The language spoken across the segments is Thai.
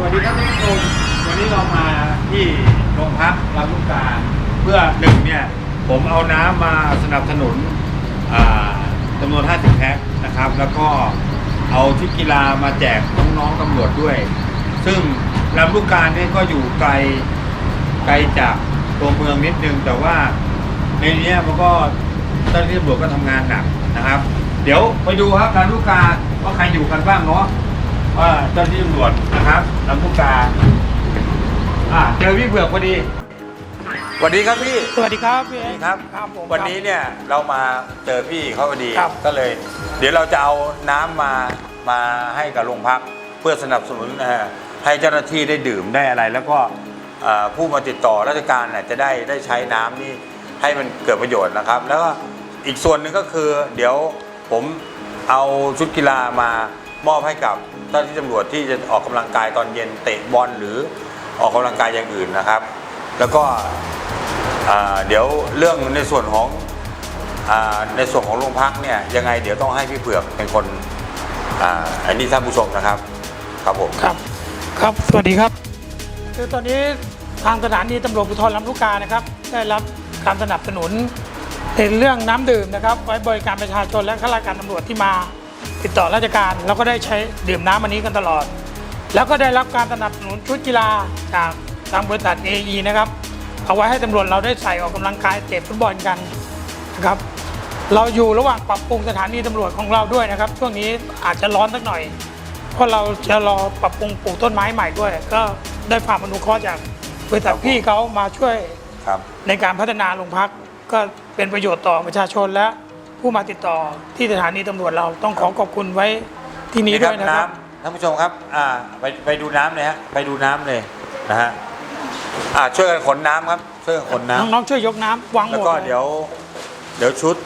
สวัสดีครับทุกคนวันนี้เรามาที่โรงพักลำลูกกาเพื่อหนึ่งเนี่ยผมเอาน้ำมาสนับสนุนอ่าจำนวน 50 แพ็คนะครับ แล้วก็เอาชุดกีฬามาแจกน้องๆตำรวจด้วย ซึ่งลำลูกกาเนี่ยก็อยู่ไกลไกลจากตัวเมืองนิดนึง แต่ว่าในนี้มันก็เจ้าหน้าที่ตำรวจก็ทำงานหนักนะครับ เดี๋ยวไปดูครับลำลูกกาว่าใครอยู่กันบ้างเนาะว่าเจ้าหน้าที่ตำรวจนะครับ ลำลูกกาอ่าเจอพี่เผือกพอดีสวัสดีครับพี่สวัสดีครับพี่สเอวัสดีครับ ครับผม วันนี้เนี่ยเรามาเจอพี่เขาพอดีครับ ก็เลย เดี๋ยวเราจะเอาน้ำมามาให้กับโรงพัก เพื่อสนับสนุนเอ่อให้เจ้าหน้าที่ได้ดื่มได้อะไร แล้วก็เอ่อผู้มาติดต่อราชการเนี่ยจะได้ได้ใช้น้ำนี่ให้มันเกิดประโยชน์นะครับ แล้วก็อีกส่วนหนึ่งก็คือ เดี๋ยวผมเอาชุดกีฬามา มอบให้กับเจ้าหน้าที่ตำรวจที่จะออกกำลังกายตอนเย็นเตะบอลหรือออกกำลังกายอย่างอื่นนะครับ แล้วก็อ่าเดี๋ยวเรื่องในส่วนของอาในส่วนของโรงพักเนี่ยยังไงเดี๋ยวต้องให้พี่เผือกเป็นคนอ่าอันนี้ท่านผู้ชมนะครับ ครับผม ครับ ครับ สวัสดีครับ คือตอนนี้ทางสถานีตำรวจภูธรลำลูกกานะครับ ได้รับการสนับสนุนในเรื่องน้ำดื่มนะครับ ไว้บริการประชาชนและข้าราชการตำรวจที่มา ติดต่อราชการแล้วก็ได้ใช้ดื่มน้ำอันนี้กันตลอด แล้วก็ได้รับการสนับสนุนชุดกีฬาจากทางบริษัท AE นะครับเอาไว้ให้ตำรวจเราได้ใส่ออกกำลังกายเตะฟุตบอลกันนะครับ เราอยู่ระหว่างปรับปรุงสถานีตำรวจของเราด้วยนะครับ ช่วงนี้อาจจะร้อนสักหน่อย เพราะเราจะรอปรับปรุงปลูกต้นไม้ใหม่ด้วย ก็ได้ความอนุเคราะห์จากบริษัทพี่เขามาช่วยครับในการพัฒนาโรงพักก็เป็นประโยชน์ต่อประชาชนและ ผู้มาติดต่อที่สถานีตำรวจเราต้องขอขอบคุณไว้ที่นี้ด้วยนะครับ น้ำท่านผู้ชมครับอ่าไปไปดูน้ำเลยฮะไปดูน้ำเลยนะฮะอ่าช่วยกันขนน้ำครับช่วยกันขนน้ำ น้องๆช่วยยกน้ำวางหมแล้วดก็เลยเดี๋ยวเดี๋ยวชุด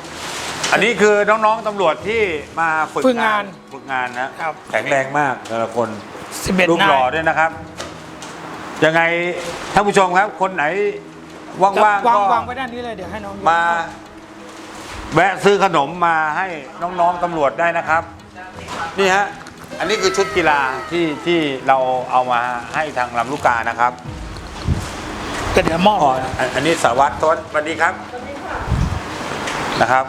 อันนี้คือน้องๆตำรวจที่มาฝึกฝึกงานฝึกงานนะครับ แข็งแรงมากแต่ละคน11รูปนาหล่อย ด้วยนะครับ ยังไงท่านผู้ชมครับ คนไหนว่างๆวางก็วางไว้ด้านนี้เลยเดี๋ยวให้น้องยกมา แวะซื้อขนมมาให้น้องๆตำรวจได้นะครับ นี่ฮะ อันนี้คือชุดกีฬาที่ที่เราเอามาให้ทางลำลูกกานะครับก็เดี๋ยวมอบอ๋ออันอันนี้สารวัตรทศสวัสดีครับนะครับ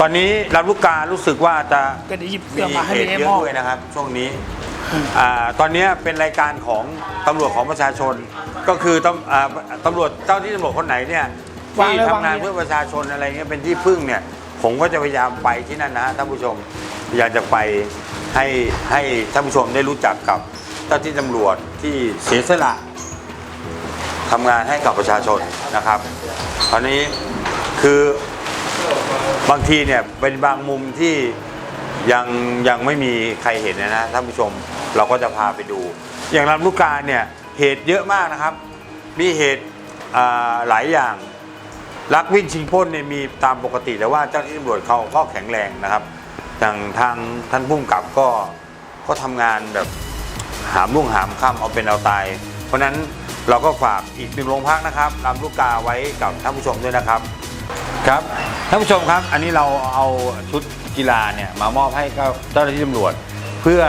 ตอนนี้ลำลูกการู้สึกว่าจะ ก็เดี๋ยวหยิบมีเสื้อมาให้เหตุพี่เอเยอะมอบด้วยนะครับช่วงนี้อ่าตอนนี้เป็นรายการของตำรวจของประชาชน ก็คือตำอ่าตำรวจเจ้าที่ตำรวจคนไหนเนี่ยวาง ที่เลยทำวางงานเลยเพื่อประชาชนอะไรเงี้ยเป็นที่พึ่งเนี่ย ผมก็จะพยายามไปที่นั่นนะฮะท่านผู้ชมอยากจะไปให้ให้ท่านผู้ชมได้รู้จักกับเจ้าที่ตำรวจที่เสียสละทำงานให้กับประชาชนนะครับตอนนี้คือบางทีเนี่ยเป็นบางมุมที่ยังยังไม่มีใครเห็นนะนะท่านผู้ชมเราก็จะพาไปดู อย่างลำลูกกาเนี่ยเหตุเยอะมากนะครับ มีเหตุอ่าหลายอย่าง ลักวิ่งชิงปล้นเนี่ยมีตามปกติแต่ว่าเจ้าหน้าที่ตำรวจเขาก็แข็งแรงนะครับอย่างทางท่านผู้กำกับก็ก็ทำงานแบบหามรุ่งหามค่ำเอาเป็นเอาตาย เพราะนั้นเราก็ฝากอีกหนึ่งโรงพักนะครับลำลูกกาไว้กับท่านผู้ชมด้วยนะครับครับท่านผู้ชมครับ อันนี้เราเอาชุดกีฬาเนี่ยมามอบให้กับเจ้าหน้าที่ตำรวจ เพื่อ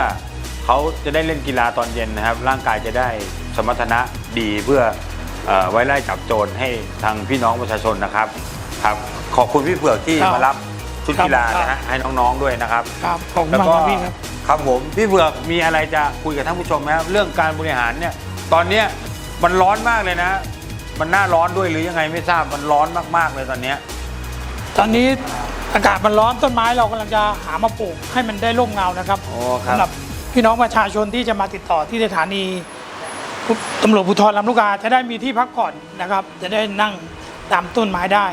เขาจะได้เล่นกีฬาตอนเย็นนะครับ ร่างกายจะได้สมรรถนะดีเพื่อ ไว้ไล่จับโจรให้ทางพี่น้องประชาชนนะครับครับ ขอบคุณพี่เผือกที่ครับมารับชุดกีฬานะฮะให้น้องๆด้วยนะครับ ครับขอบคุณแล้วมากก็ครับพี่ครับ ครับผมพี่เผือกมีอะไรจะคุยกับท่านผู้ชมไหมครับเรื่องการบริหารเนี่ยตอนเนี้ยมันร้อนมากเลยนะ มันน่าร้อนด้วยหรือยังไงไม่ทราบมันร้อนมากๆเลยตอนเนี้ย ตอนนี้อากาศมันร้อนต้นไม้เรากำลังจะหามาปลูกให้มันได้ร่มเงานะครับโอ้ครับ สำหรับพี่น้องประชาชนที่จะมาติดต่อที่สถานี ตำรวจภูธรลำลูกกาจะได้มีที่พักผ่อนนะครับ จะได้นั่งตามต้นไม้ได้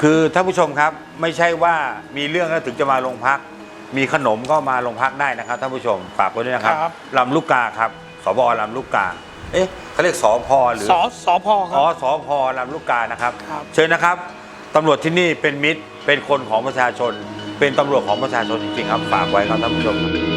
คือท่านผู้ชมครับไม่ใช่ว่ามีเรื่องแล้วถึงจะมาโรงพัก มีขนมก็มาโรงพักได้นะครับท่านผู้ชมฝากไว้ด้วยนะครับครับ ลำลูกกาครับสบลำลูกกา เอ๊ะเขาเรียกสพหรือสสพครัอ๋อบสพลำลูกกานะครับ ครับ เชิญนะครับตำรวจที่นี่เป็นมิตรเป็นคนของประชาชน เป็นตำรวจของประชาชนจริงๆครับฝากไว้ครับท่านผู้ชมครับ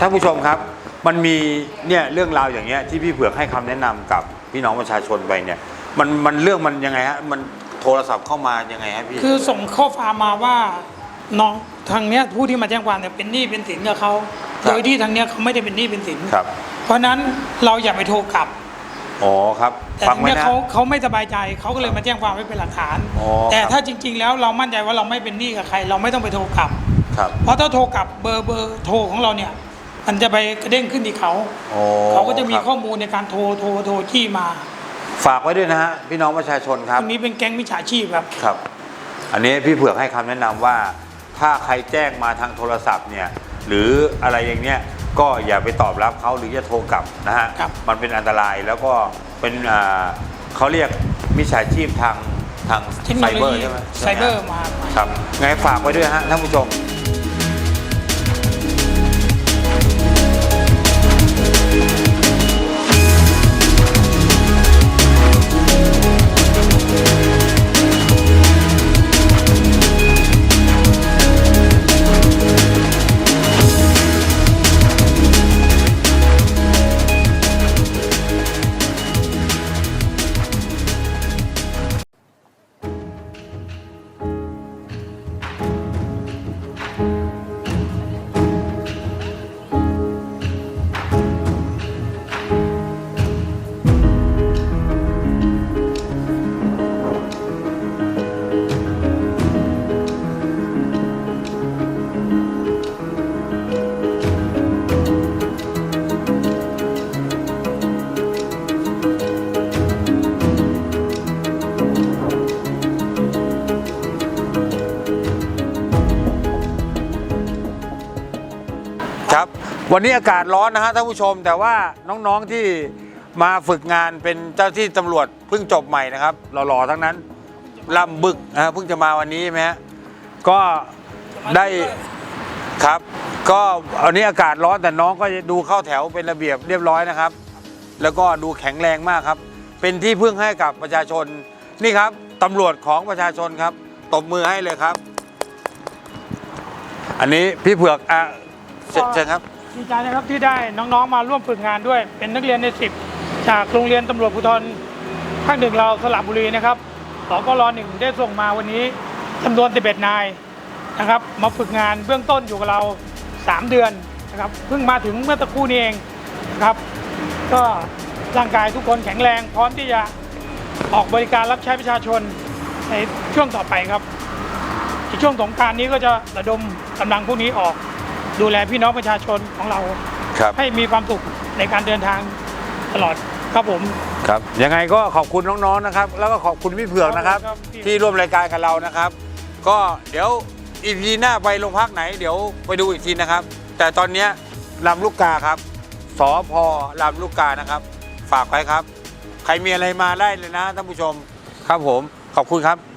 ท่านผู้ชมครับ มันมีเนี่ยเรื่องราวอย่างเงี้ยที่พี่เผือกให้คำแนะนำกับพี่น้องประชาชนไปเนี่ย มันมันเรื่องมันยังไงฮะมันโทรศัพท์เข้ามายังไงฮะพี่คือส่งข้อความมาว่าน้องทางเนี้ยผู้ที่มาแจ้งความเนี่ยเป็นหนี้เป็นสินกับเขาครับโดยที่ทางเนี้ยเขาไม่ได้เป็นหนี้เป็นสินครับ เพราะฉะนั้นเราอย่าไปโทรกลับอ๋อครับแต่ฟังทางไว้เนี้ยนะเขาเขาไม่สบายใจเขาก็เลยมาแจ้งความไว้เป็นหลักฐานอ๋อแต่ครับถ้าจริง ๆ แล้วเรามั่นใจว่าเราไม่เป็นหนี้กับใคร เราไม่ต้องไปโทรกลับครับเพราะถ้าโทรกลับเบอร์เบอร์โทรของเราเนี่ย มันจะไปกระเด้งขึ้นที่เขาอ๋อเขาก็จะมีครับข้อมูลในการโทรโทรโทรที่มาฝากไว้ด้วยนะฮะพี่น้องประชาชนคตรับรงนี้เป็นแก๊งมิจฉาชีพครับ ครับ อันนี้พี่เผือกให้คำแนะนำว่า ถ้าใครแจ้งมาทางโทรศัพท์เนี่ย หรืออะไรอย่างเนี้ยก็อย่าไปตอบรับเขาหรือจะโทรกลับนะฮะ ครับ มันเป็นอันตรายแล้วก็เป็นอ่าเขาเรียกมิจฉาชีพทางทางเทคโนไซโลเบอร์ยีใช่ไหมไซเบอร์มา ครับไงฝากไว้ด้วยฮะท่านผู้ชม วันนี้อากาศร้อนนะฮะท่านผู้ชม แต่ว่าน้องๆที่มาฝึกงานเป็นเจ้าที่ตำรวจเพิ่งจบใหม่นะครับหล่อๆทั้งนั้นล่ำบึกนะฮะเพิ่งจะมาวันนี้ไหมฮะก็ได้ครับ ก็อันนี้อากาศร้อนแต่น้องก็ดูเข้าแถวเป็นระเบียบเรียบร้อยนะครับ แล้วก็ดูแข็งแรงมากครับ เป็นที่พึ่งให้กับประชาชนนี่ครับตำรวจของประชาชนครับ ตบมือให้เลยครับ อันนี้พี่เผือกอะเชิญเชิญครับ ดีใจนะครับที่ได้น้องๆมาร่วมฝึกงานด้วย เป็นนักเรียนในสิบจากโรงเรียนตำรวจภูธรภาคหนึ่งเราสระบุรีนะครับสกรหนึ่งได้ส่งมาวันนี้จำนวน 11 นายนะครับ มาฝึกงานเบื้องต้นอยู่กับเรา 3 เดือนนะครับเพิ่งมาถึงเมื่อตะคู่นี้เองนะครับ ก็ร่างกายทุกคนแข็งแรง พร้อมที่จะออกบริการรับใช้ประชาชนในช่วงต่อไปครับในช่วงสงการนี้ก็จะระดมกำลังพวกนี้ออก ดูแลพี่น้องประชาชนของเรา ครับให้มีความสุขในการเดินทางตลอดครับผม ครับ ยังไงก็ขอบคุณน้องๆนะครับ แล้วก็ขอบคุณพี่เผือกนะครับครับพี่ที่ร่วมรายการกับเรานะครับ ก็เดี๋ยวอีพีหน้าไปโรงพักไหน เดี๋ยวไปดูอีกทีนะครับ แต่ตอนเนี้ยลำลูกกาครับสอพอลำลูกกานะครับ ฝากไว้ครับ ใครมีอะไรมาได้เลยนะท่านผู้ชมครับผมขอบคุณครับ